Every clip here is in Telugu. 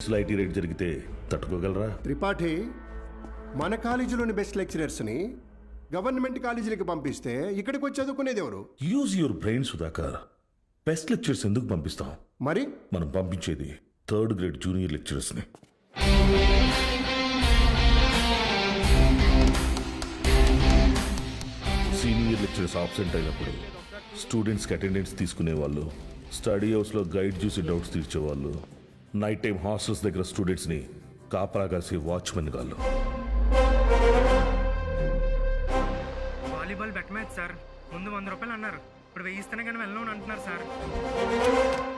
ఐటీ రేట్ జరిగితే తట్టుకోగలరా? త్రిపాఠి మన కాలేజీలోని బెస్ట్ లెక్చరర్స్ని గవర్నమెంట్ కాలేజీలకు పంపిస్తే ఇక్కడికి వచ్చి చదువుకునేది ఎవరు? Use your brain Sudhakar best lectures ఎందుకు పంపిస్తాం? మరి? మనం పంపించేది థర్డ్ గ్రేడ్ జూనియర్ లెక్చరర్స్ని సీనియర్ లెక్చరర్స్ ఆబ్సెంట్ అయినప్పుడు స్టూడెంట్స్కి అటెండెన్స్ తీసుకునే వాళ్ళు స్టడీ హౌస్లో గైడ్ చూసి డౌట్స్ తీర్చేవాళ్ళు నైట్ టైం హాస్టల్స్ దగ్గర స్టూడెంట్స్ని కాపలా కలిసి వాచ్మెన్ గాళ్ళు. Volleyball bet match sir. ముందు వంద రూపాయలు అన్నారు. ఇప్పుడు వేయిస్తేనే కానీ వెళ్ళను అంటున్నారు sir.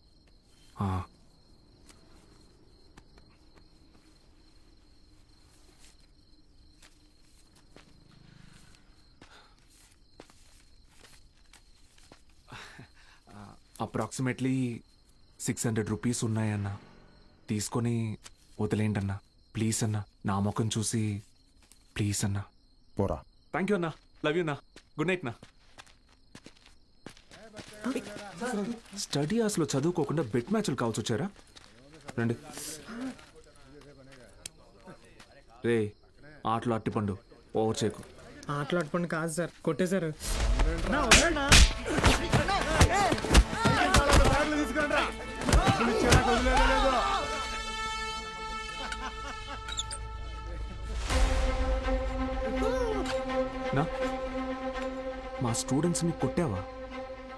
Approximately six hundred rupees ఉన్నాయన్న. తీసుకొని వదిలేండి అన్న ప్లీజ్ అన్న నా ముఖం చూసి ప్లీజ్ అన్న. పోరా. థ్యాంక్ యూ అన్న. లవ్ యూ అన్న. గుడ్ నైట్ నా స్టడీ అవర్స్లో చదువుకోకుండా బెట్ మ్యాచ్లు కావచ్చు వచ్చారా? రండి. రే ఆటలు అట్టిపండు ఓవర్ చేయకు. ఆటలాడుకోండి కాదు సార్. కొట్టేశారు. నా? మా స్టూడెంట్స్ని కొట్టావా?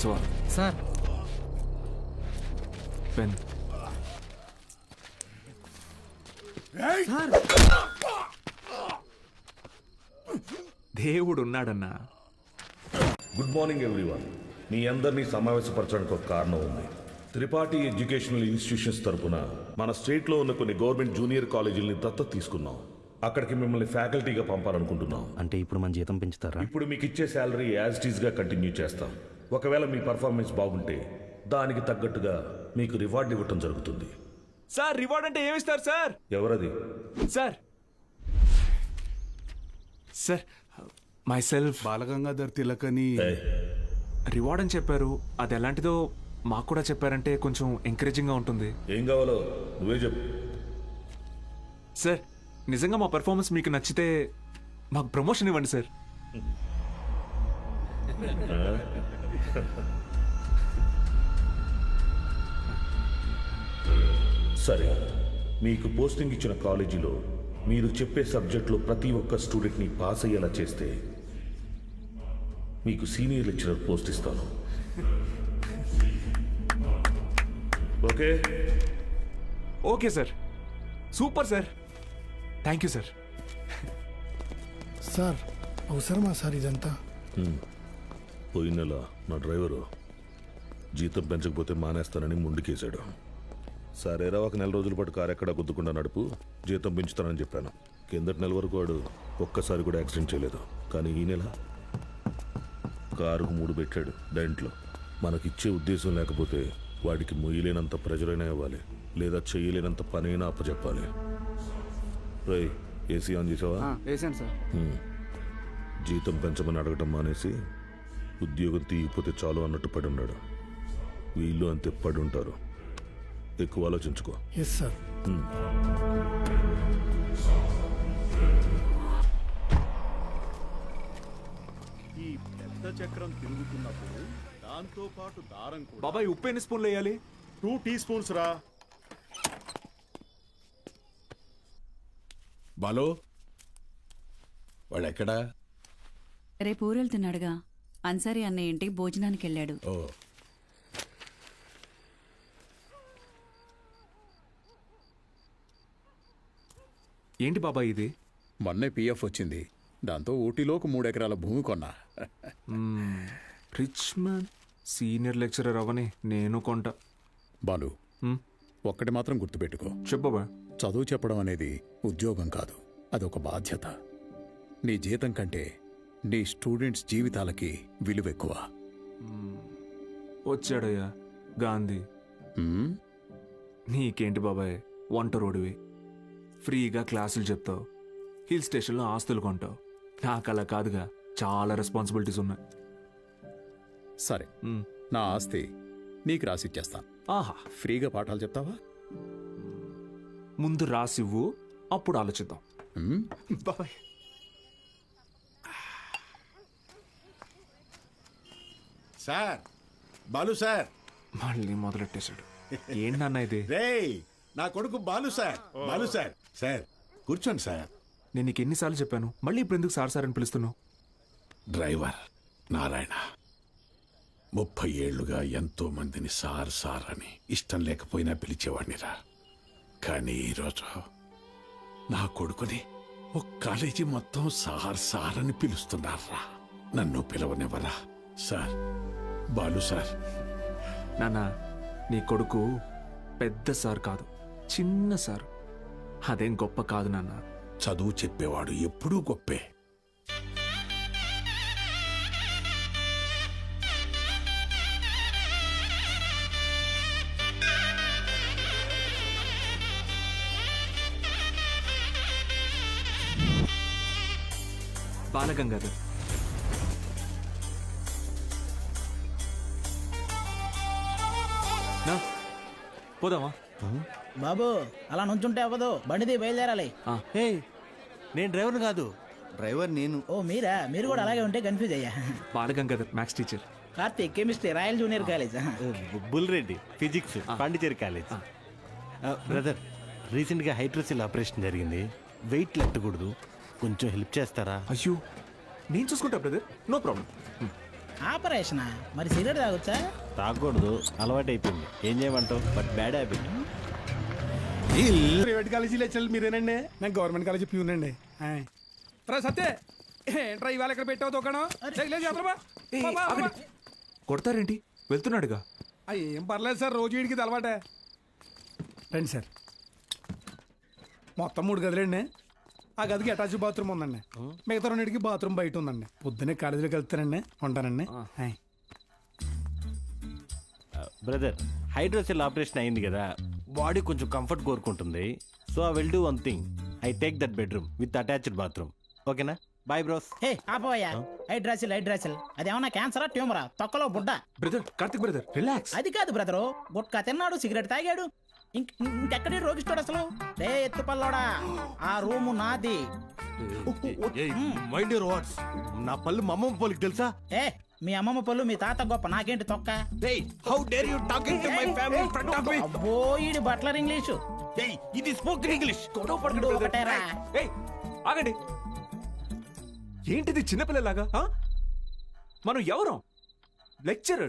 కేశవ సార్. పెన్ దేవుడు ఉన్నాడన్నా గుడ్ మార్నింగ్ ఎవ్రీవన్. మీ అందరినీ సమావేశపరచడానికి ఒక కారణం ఉంది. త్రిపాఠి ఎడ్యుకేషనల్ ఇన్స్టిట్యూషన్స్ తరపున మన స్టేట్లో ఉన్న కొన్ని గవర్నమెంట్ జూనియర్ కాలేజీలని దత్తత తీసుకున్నాం. అక్కడికి మిమ్మల్ని ఫ్యాకల్టీగా పంపాలనుకుంటున్నాం. అంటే ఇప్పుడు మన జీతం పెంచుతారా? ఇప్పుడు మీకు ఇచ్చే శాలరీ యాజ్ టీజ్గా కంటిన్యూ చేస్తాం. ఒకవేళ మీ పర్ఫార్మెన్స్ బాగుంటే దానికి తగ్గట్టుగా మీకు రివార్డ్ ఇవ్వటం జరుగుతుంది. సార్ రివార్డ్ అంటే ఏమిస్తారు సార్? ఎవరది? Sir. Sir myself Balagangadhar Tilak అని ఏయ్, రివార్డ్ అని చెప్పారు. అది ఎలాంటిదో మాకు కూడా చెప్పారంటే కొంచెం ఎంకరేజింగ్గా ఉంటుంది. ఏం కావాలో నువ్వే చెప్పు. సార్ నిజంగా మా పెర్ఫార్మెన్స్ మీకు నచ్చితే మాకు ప్రమోషన్ ఇవ్వండి సార్. సరే. మీకు పోస్టింగ్ ఇచ్చిన కాలేజీలో మీరు చెప్పే సబ్జెక్టులో ప్రతి ఒక్క స్టూడెంట్ని పాస్ అయ్యేలా చేస్తే మీకు సీనియర్ లెక్చరర్ పోస్ట్ ఇస్తాను. Okay? Okay sir. Super sir. Thank you sir. Sir అవసరమా సార్ ఇదంతా? పోయిన నెల నా డ్రైవరు జీతం పెంచకపోతే మానేస్తానని ముందుకేశాడు సరేరా ఒక నెల రోజుల పాటు కారు ఎక్కడా గుద్దుకుండా నడుపు జీతం పెంచుతానని చెప్పాను. కిందటి నెల వరకు వాడు ఒక్కసారి కూడా యాక్సిడెంట్ చేయలేదు. కానీ ఈ నెల కారుకు మూడు పెట్టాడు దాంట్లో మనకిచ్చే ఉద్దేశం లేకపోతే వాడికి మొయ్యలేనంత ప్రజలైనా ఇవ్వాలి లేదా చేయలేనంత పనైనా అప్పచెప్పాలి. రై ఏసీ ఆన్ చేసావా? వేసాను సార్. జీతం పెంచమని అడగటం మానేసి ఉద్యోగం తీయకపోతే చాలు అన్నట్టు పడి ఉన్నాడు. వీళ్ళు అంతే పడి ఉంటారు. ఎక్కువ ఆలోచించుకో. ఎస్ సార్ ఈ పెద్ద చక్రం తిరుగుతున్నప్పుడు దాంతో పాటు దారం కూడా. బాబాయ్ ఉప్పు ఎన్ని స్పూన్లు వేయాలి? టూ టీ స్పూన్స్ రా. బాలో వాడెక్కడా? రేపు ఊరెళ్తున్నాడుగా. అన్సారీ అన్నయ్య ఇంటికి భోజనానికి వెళ్ళాడు. ఓ. ఏంటి బాబాయ్ ఇది? మొన్నే పిఎఫ్ వచ్చింది. దాంతో ఊటీలో ఒక మూడు ఎకరాల భూమి కొన్నా. రిచ్ మ్యాన్ సీనియర్ లెక్చరర్ అవని నేను కొంట. బాలు. ఒక్కటి మాత్రం గుర్తుపెట్టుకో. చెప్పు బాబాయ్ చదువు చెప్పడం అనేది ఉద్యోగం కాదు. అదొక బాధ్యత. నీ జీతం కంటే నీ స్టూడెంట్స్ జీవితాలకి విలువ ఎక్కువ వచ్చాడయ్యా గాంధీ? నీకేంటి బాబాయ్ వంట రోడివి. ఫ్రీగా క్లాసులు చెప్తావు. హిల్ స్టేషన్లో ఆస్తులు కొంటావు. నాకు అలా కాదుగా చాలా రెస్పాన్సిబిలిటీస్ ఉన్నాయి. సరే. నా ఆస్తి నీకు రాసిచ్చేస్తాను. ఆహా. ఫ్రీగా పాఠాలు చెప్తావా? ముందు రాసివ్వు అప్పుడు ఆలోచిద్దాం? బాబాయ్. Sir Balu sir. మళ్ళీ మొదలెట్టేశాడు. ఏంటి నాన్న ఇది? రేయ్ నా కొడుకు Balu sir. Balu sir sir కూర్చోండి సార్. నేను నీకు ఎన్నిసార్లు చెప్పాను మళ్ళీ ఇప్పుడు ఎందుకు సార్ సార్ అని పిలుస్తున్నావు? డ్రైవర్ నారాయణ ముప్పై ఏళ్ళుగా ఎంతో మందిని సార్ సార్ అని ఇష్టం లేకపోయినా పిలిచేవాడినిరా. కానీ ఈరోజు నా కొడుకుని ఒక కాలేజీ మొత్తం సార్ సార్ అని పిలుస్తున్నారా? నన్ను పిలవనివ్వరా? Sir Balu sir. నాన్న నీ కొడుకు పెద్ద సార్ కాదు చిన్న సార్. అదేం గొప్ప కాదు నాన్న. చదువు చెప్పేవాడు ఎప్పుడూ గొప్పే. బాలగంగాధర్. పోదామా? బాబు అలా నుంచుంటే అవ్వదు. బండిది బయలుదేరాలి. హే నేను డ్రైవర్ కాదు. డ్రైవర్ నేను. ఓ మీరా? మీరు కూడా అలాగే ఉంటే కన్ఫ్యూజ్ అయ్యా. Balagangadhar maths teacher. Karthik chemistry royal junior college. Bull Reddy physics Pondicherry college. Brother రీసెంట్గా హైడ్రోసిల్ ఆపరేషన్ జరిగింది. వెయిట్ లెట్టకూడదు. కొంచెం హెల్ప్ చేస్తారా? అయ్యో నేను చూసుకుంటా బ్రదర్. No problem. ఆపరేషన్? మరి సిగరెట్ తాగొచ్చా? తాగకూడదు. అలవాటు అయిపోయింది ఏం చేయమంటావు? But bad habit. Private college లెక్చర్లు మీరేనండి? నేను గవర్నమెంట్ కాలేజీ ప్యూనండి రా సత్తే ఏంట్రా ఇవాళ ఇక్కడ పెట్టావు దుకాణం? కొడతారేంటి? వెళ్తున్నాడుగా. ఏం పర్లేదు సార్ రోజు వీడికి అలవాటే. రండి సార్. మొత్తం మూడు గదులండి. ఆ గదికి అటాచ్ బాత్రూమ్ ఉందండి. మిగతా రెండింటికి బాత్రూమ్ బయట ఉందండి. పొద్దున్నే కాలేజీలోకి వెళ్తానండి ఉంటానండి. హాయ్. బ్రదర్ హైడ్రోసిల్ ఆపరేషన్ అయింది కదా బాడీ కొంచెం కంఫర్ట్ కోరుకుంటుంది. So I will do one thing I take that bedroom with attached bathroom ఓకేనా? Bye bros hey ఆపోయా. Hydrocele hydrocele. అదేమన్నా క్యాన్సరా ట్యూమరా? తొక్కలో బుడ్డ. Brother Karthik brother relax. అది కాదు బ్రదరు గుట్కా తిన్నాడు సిగరెట్ తాగాడు. ఇంకెక్కడే రోగిస్తాడు అసలు? రే ఎత్తు పల్లోడా. ఆ రూము నాది. మైండ్ యువర్ వాట్స్ నా పళ్ళు మా అమ్మమ్మ పోలికి తెలుసా? ఏ మీ అమ్మమ్మ పళ్ళు మీ తాత గొప్ప. నాకేంటి తొక్క? How dare you talking to my family front of me? అబ్బో ఈడి బట్లర్ ఇంగ్లీషు. ఇది స్పోకెన్ ఇంగ్లీష్. గొడవ పడకండి ఒకటేరా ఏయ్ ఆగండి. ఏంటిది చిన్నపిల్లలాగా ఆ? మనం ఎవరం? లెక్చరర్స్.